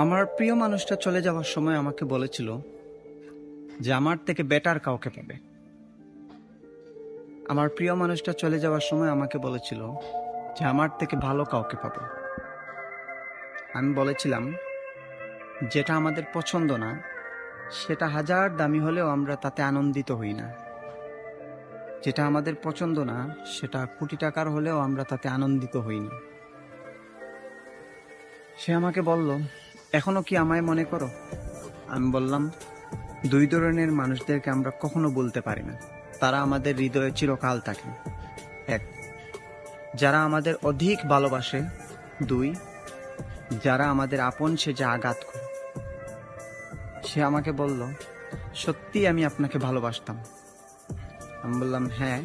আমার প্রিয় মানুষটা চলে যাওয়ার সময় আমাকে বলেছিল যে আমার থেকে বেটার কাউকে পাবে। আমার প্রিয় মানুষটা চলে যাওয়ার সময় আমাকে বলেছিল যে আমার থেকে ভালো কাউকে পাবে। আমি বলেছিলাম, যেটা আমাদের পছন্দ না, সেটা হাজার দামি হলেও আমরা তাতে আনন্দিত হই না। যেটা আমাদের পছন্দ না, সেটা কোটি টাকার হলেও আমরা তাতে আনন্দিত হই না। সে আমাকে বলল এখনও কি আমায় মনে করো? আমি বললাম, দুই ধরনের মানুষদেরকে আমরা কখনো বলতে পারি না। তারা আমাদের হৃদয়ে চিরকাল থাকে এক, যারা আমাদের অধিক ভালোবাসে। দুই, যারা আমাদের আপন সে যে আঘাত করে। সে আমাকে বলল, সত্যি আমি আপনাকে ভালোবাসতাম। আমি বললাম হ্যাঁ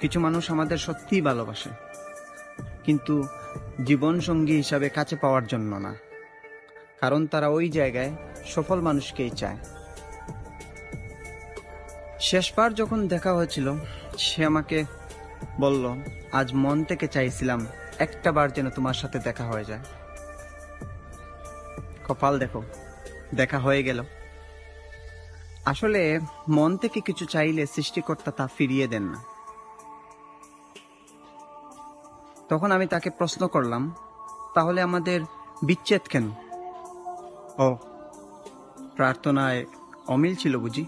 কিছু মানুষ আমাদের সত্যিই ভালোবাসে। কিন্তু জীবন সঙ্গী হিসাবে কাছে পাওয়ার জন্য না। কারণ তারা ওই জায়গায় সফল মানুষকেই চায়। শেষবার যখন দেখা হয়েছিল, সে আমাকে বলল, আজ মন থেকে চাইছিলাম একটা বার যেন তোমার সাথে দেখা হয়ে যায়। কপাল দেখো, দেখা হয়ে গেল। আসলে মন থেকে কিছু চাইলে সৃষ্টিকর্তা তা ফিরিয়ে দেন না। তখন আমি তাকে প্রশ্ন করলাম, তাহলে আমাদের বিচ্ছেদ কেন? ও। প্রার্থনায় অমিল ছিল বুঝি?